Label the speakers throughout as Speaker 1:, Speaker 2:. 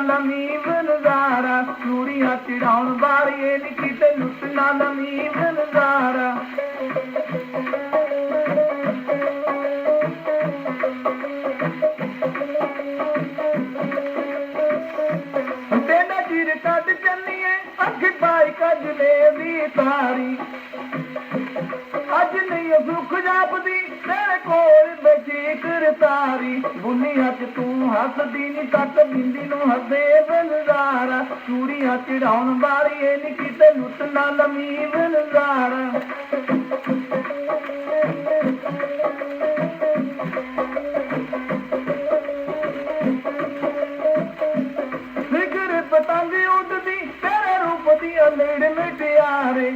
Speaker 1: ਲਮੀਮ ਨਜ਼ਾਰਾ ਚੂੜੀਆਂ ਚੜਾਉਣ ਵਾਲੀਏ ਨੀ ਕਿਤੇ ਲੁੱਟਣਾ ਲਮੀਮ ਨਜ਼ਾਰਾ ਤੇਰਾ ਜੀਰ ਕੱਢ ਚੱਲੀਏ ਅੱਖ ਪਾਈ ਕਜਲੇ ਵੀ ਤਾਰੀ। ਅੱਜ ਨਹੀਂ ਉਹ ਜਾਪਦੀ, ਤੇਰੇ ਕੋਲ ਬੈਠੀ ਕਰਤਾਰੀ ਬੁੰਨੀ ਹੱਸਦੀ ਨੀ ਕੱਟ ਬਿੰਦੀ ਨੂੰ ਹੱਸੇ ਬਨਜ਼ਾਰਾ ਚੂੜੀਆਂ ਚੜਾਉਣ ਵਾਲੀ ਏ ਨੀ ਕਿਤੇ ਲੁੱਟ ਨਾ ਲਮੀ ਬਨਜ਼ਾਰਾ ਫਿਕਰ ਪਤੰਗ ਉੱਡਦੀ, ਤੇਰੇ ਰੂਪ ਦੀ ਅਲੇੜ ਮਿਟਿਆਰੇ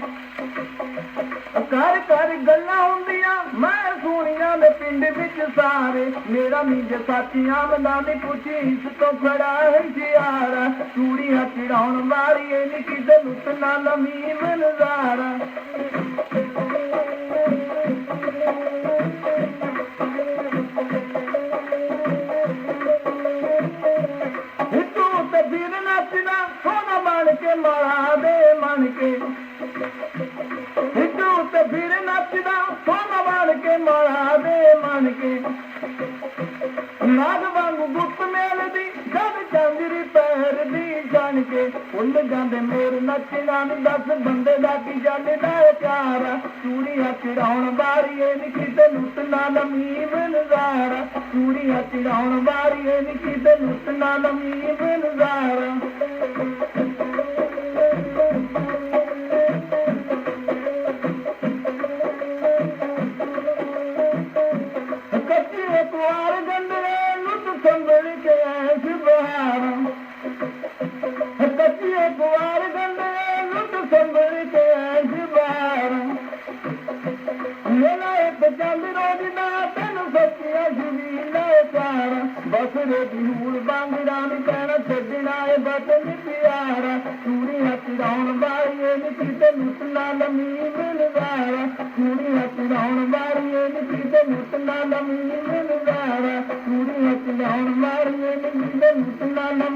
Speaker 1: ਕਰ ਕਰ ਗੱਲਾਂ ਪਿੰਡ ਵਿੱਚ ਸਾਰੇ ਮੇਰਾ ਮੀਜ ਸਾਥੀਆਂ ਬੰਦਾ ਨੇ ਪੁੱਛੀ, ਇਸ ਤੋਂ ਖੜਾ ਹੈ ਜਿਆਰਾ ਚੂੜੀਆਂ ਚੜਾਉਣ ਵਾਲੀ ਏ ਨੀ ਕਿਤੇ ਲੁੱਟ ਨਾ ਲਮੀ ਮਨਜ਼ਾਰਾ ਦੇ ਕੇ ਨਾਗ ਵਾਂਗੂ ਗੁੱਤ ਮੇਲਦੀ ਜਦ ਚੰਦਰੀ ਪੈਰ ਦੀ ਜਾਣ ਕੇ ਉੱਲ ਜਾਂਦੇ ਮੇਰ ਨੱਚਣਾ ਨੂੰ, ਦਸ ਬੰਦੇ ਦਾ ਕੀ ਜਾਣਦਾ ਏ ਪਿਆਰਾ ਚੂੜੀਆਂ ਚੜਾਉਣ ਵਾਰੀਏ ਏ ਨੀ ਕਿਤੇ ਲੁੱਟ ਨਾ ਲਮੀ ਨਜ਼ਾਰਾ ਚੂੜੀਆਂ ਚੜਾਉਣ ਵਾਰੀ ਏ ਨੀ ਕਿਤੇ ਲੁੱਟ ਨਾ ਲਮੀ ਨਜ਼ਾਰਾ بس ريٽي بندي رام ڇڏيندا بس به يار چوڙي هاتي هڻ ڪٿي چوڙي ڪٿي Allah